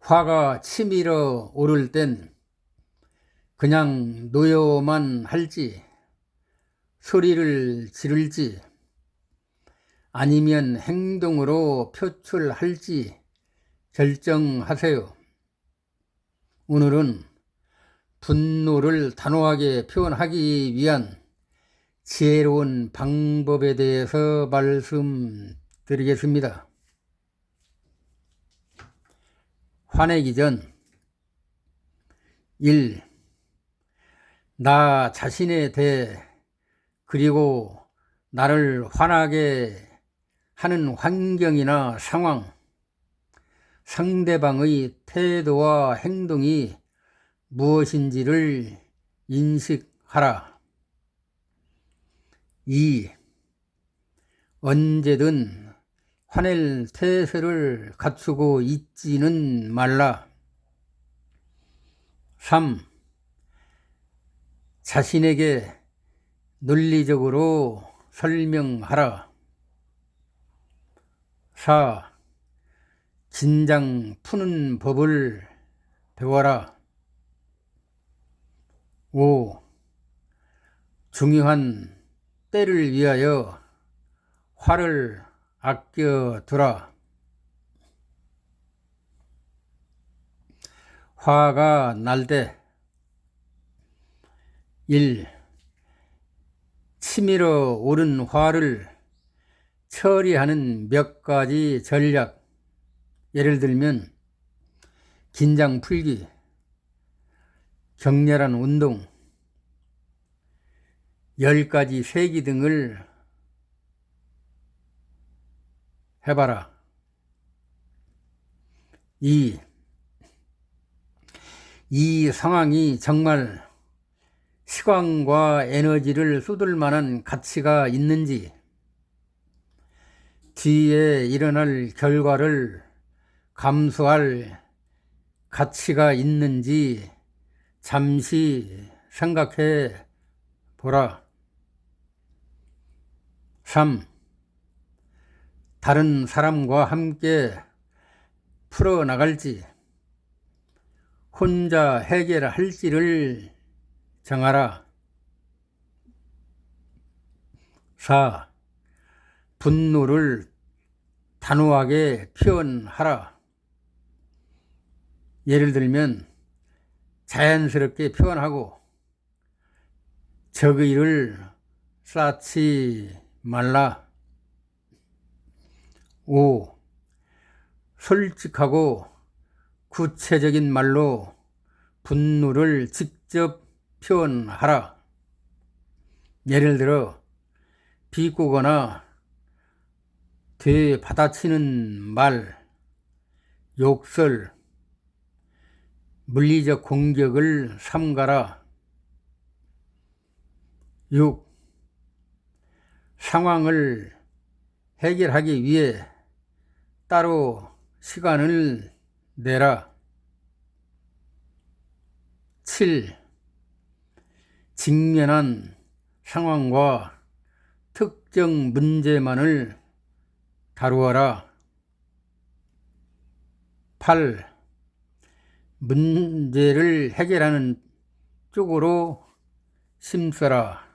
화가 치밀어 오를 땐 그냥 놓여만 할지 소리를 지를지 아니면 행동으로 표출할지 결정하세요. 오늘은 분노를 단호하게 표현하기 위한 지혜로운 방법에 대해서 말씀드리겠습니다. 화내기 전 1. 나 자신에 대해 그리고 나를 화나게 하는 환경이나 상황, 상대방의 태도와 행동이 무엇인지를 인식하라. 2. 언제든 화낼 태세를 갖추고 있지는 말라. 3. 자신에게 논리적으로 설명하라. 4. 긴장 푸는 법을 배워라. 5. 중요한 때를 위하여 화를 아껴두라. 화가 날때 1. 치밀어 오른 화를 처리하는 몇 가지 전략 예를 들면 긴장 풀기, 격렬한 운동, 열 가지 세기 등을 해봐라. 2. 이 상황이 정말 시간과 에너지를 쏟을 만한 가치가 있는지, 뒤에 일어날 결과를 감수할 가치가 있는지 잠시 생각해 보라. 3. 다른 사람과 함께 풀어나갈지, 혼자 해결할지를 정하라. 4. 분노를 단호하게 표현하라. 예를 들면, 자연스럽게 표현하고, 적의를 쌓지 말라. 5. 솔직하고 구체적인 말로 분노를 직접 표현하라. 예를 들어, 비꼬거나 되받아치는 말, 욕설, 물리적 공격을 삼가라. 6. 상황을 해결하기 위해 따로 시간을 내라. 7. 직면한 상황과 특정 문제만을 다루어라. 8. 문제를 해결하는 쪽으로 심써라.